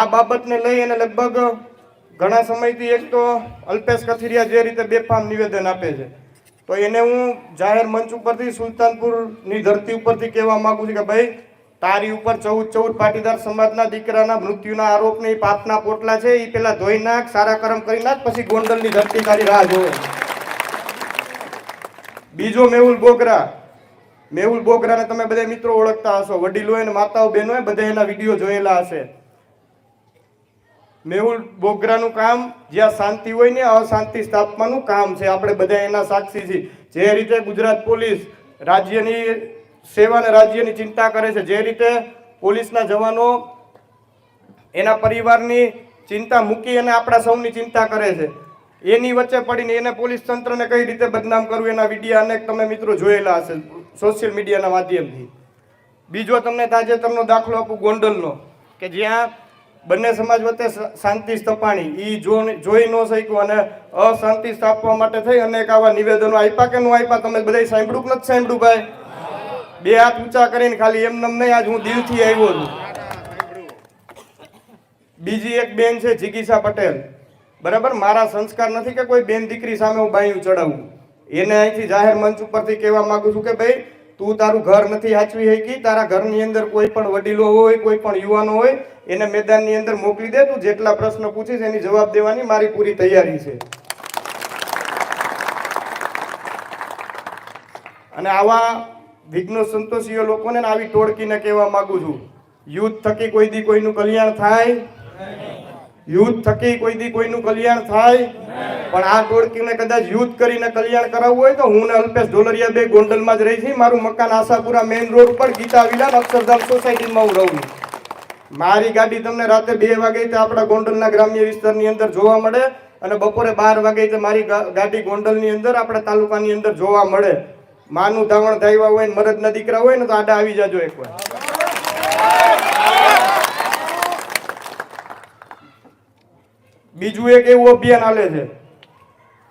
આ બાબતને લઈ અને લગભગ ઘણા સમયથી એક તો અલ્પેશ કથિરિયા જે રીતે બેફામ નિવેદન આપે છે. તો એને હું જાહેર મંચ ઉપરથી સુલતાનપુરની ધરતી ઉપરથી કહેવા માંગુ છું કે ભાઈ, તારી ઉપર ચૌદ ચૌદ પાટીદાર સમાજના દીકરાના મૃત્યુના આરોપને એ પાપના પોટલા છે એ પેલા ધોઈ નાખ, સારા કરમ કરી નાખ, પછી ગોંડલની ધરતી તારી રાહ જોવે. બીજો મેહુલ બોગરા. મેહુલ બોગરાને તમે બધા મિત્રો ઓળખતા હશો. વડીલો માતાઓ બહેનો બધા એના વીડિયો જોયેલા હશે. મેહુલ બોગરાનું કામ જ્યાં શાંતિ હોય ને અશાંતિ સ્થાપવાનું કામ છે. આપણે બધા એના સાક્ષી છીએ. જે રીતે ગુજરાત પોલીસ રાજ્યની સેવા અને રાજ્યની ચિંતા કરે છે, જે રીતે પોલીસના જવાનો એના પરિવારની ચિંતા મૂકી અને આપણા સૌની ચિંતા કરે છે. એની વચ્ચે પડીને એને પોલીસ તંત્રને કઈ રીતે બદનામ કરવું એના વિડીયા અનેક તમે મિત્રો જોયેલા હશે સોશિયલ મીડિયાના માધ્યમથી. બીજો તમને તાજેતરનો દાખલો આપું ગોંડલનો, કે જ્યાં બંને સમાજ વચ્ચે શાંતિ સ્થપાણી. એ જોઈ ન શક્યું અને અશાંતિ સ્થાપવા માટે થઈ અનેક આવા નિવેદનો આપ્યા કે ન આપ્યા તમે બધા સાંભળ્યું નથી સાંભળ્યું ભાઈ? બે હાથ ઊંચા કરીને ખાલી એમ નહીં, આજ હું દિલથી આવ્યો છું. બીજી એક બેન છે, જિગીસા પટેલ. બરાબર? મારા સંસ્કાર નથી કે કોઈ બેન દીકરી સામે હું બાયું ચડાવું. એને અહીંથી જાહેર મંચ ઉપરથી કહેવા માંગુ છું કે ભાઈ, તું તારું ઘર નથી હાચવી શકી તારા ઘરની અંદર કોઈ પણ વડીલો હોય, કોઈ પણ યુવાનો હોય એને મેદાનની અંદર મોકલી દે, તું જેટલા પ્રશ્ન પૂછીશ એની જવાબ દેવાની મારી પૂરી તૈયારી છે. અને આવા વિઘ્ન સંતોષીઓ લોકોને આવી ટોળકીને કહેવા માંગુ છું. યુદ્ધ થકી કોઈ દી કોઈનું કલ્યાણ થાય? યુદ્ધ થકી કોઈ દી કોઈનું કલ્યાણ થાય? પણ આ ટોળકીને કદાચ યુદ્ધ કરીને કલ્યાણ કરાવવું હોય તો હું ને અલ્પેશ ઢોલરિયા બે ગોંડલમાં જ રહી છી મારું મકાન આશાપુરા મેઇન રોડ પર ગીતા વિલાન અક્ષરધામ સોસાયટીમાં હું રહું છું. મારી ગાડી તમને રાતે બે વાગે તો આપણા ગોંડલના ગ્રામ્ય વિસ્તારની અંદર જોવા મળે અને બપોરે બાર વાગે તો મારી ગાડી ગોંડલની અંદર આપણા તાલુકાની અંદર જોવા મળે. માનું ધાવણ ધાવ્યા હોય ને મરદના દીકરા હોય ને તો આડા આવી જાજો એકવાર. બીજું એક એવું અભિયાન આલે છે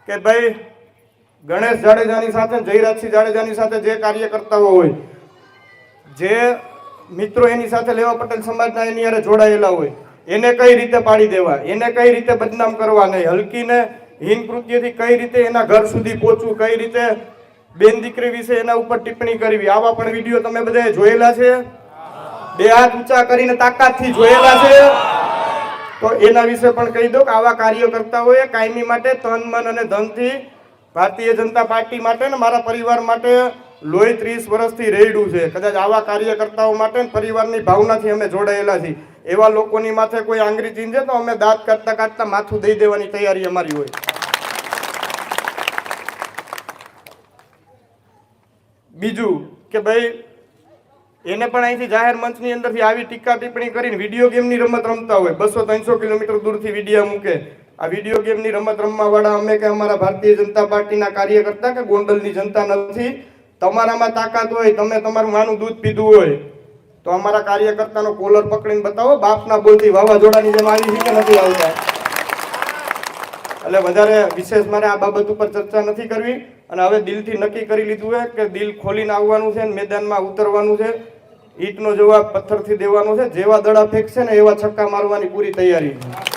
કે ભાઈ, ગણેશ જાડેજાની સાથે જયરાજસિંહ જાડેજાની સાથે જે કાર્યકર્તાઓ હોય, જે મિત્રો એની સાથે લેવા પટેલ સમાજના એની યારે જોડાયેલા હોય, એને કઈ રીતે પાડી દેવા, એને કઈ રીતે બદનામ કરવા નહીં, હલકીને હીન કૃત્યથી કઈ રીતે એના ઘર સુધી પહોંચવું, કઈ રીતે બેન દીકરી વિશે એના ઉપર ટિપ્પણી કરવી, આવા પણ વીડિયો તમે બધાએ જોયેલા છે? બે હાથ ઊંચા કરીને તાકાતથી જોયેલા છે? તો એના વિશે પણ કહી દો કે આવા કાર્યો કરતા હોય, કાયમી માટે, તન, મન અને ધનથી ભારતીય જનતા પાર્ટી માટે ને મારા પરિવાર માટે લોહી ત્રીસ વર્ષથી રેડ્યું છે. કદાચ આવા કાર્યકર્તાઓ માટે પરિવારની ભાવનાથી અમે જોડાયેલા છીએ. એવા લોકોની માથે કોઈ આંગળી ચીંજે તો અમે દાંત કાઢતા કાઢતા માથું દઈ દેવાની તૈયારી અમારી હોય. બીજું કે ભાઈ, એને પણ અહીંથી જાહેર મંચની અંદરથી આવી ટીકા ટિપ્પણી કરીને વીડિયો ગેમની રમત રમતા હોય. બસો ત્રણસો કિલોમીટર દૂરથી વીડિયો મૂકે. આ વીડિયો ગેમની રમત રમવાવાળા અમે કે અમારા ભારતીય જનતા પાર્ટીના કાર્યકર્તા કે ગોંડલની જનતા નથી. તમારામાં તાકાત હોય, તમે તમારું માનું દૂધ પીધું હોય, તો અમારા કાર્યકર્તાનો કોલર પકડીને બતાવો, બાપના બોલથી વાવાઝોડાની જેમ આવી છે કે નથી આવતા. એટલે વધારે વિશેષ મારે આ બાબત ઉપર ચર્ચા નથી કરવી. અને હવે દિલથી નક્કી કરી લીધું છે કે દિલ ખોલીને આવવાનું છે અને મેદાનમાં ઉતરવાનું છે. ઈંટનો જવાબ પથ્થરથી દેવાનો છે. જેવા દડા ફેંકશે ને એવા છક્કા મારવાની પૂરી તૈયારી છે.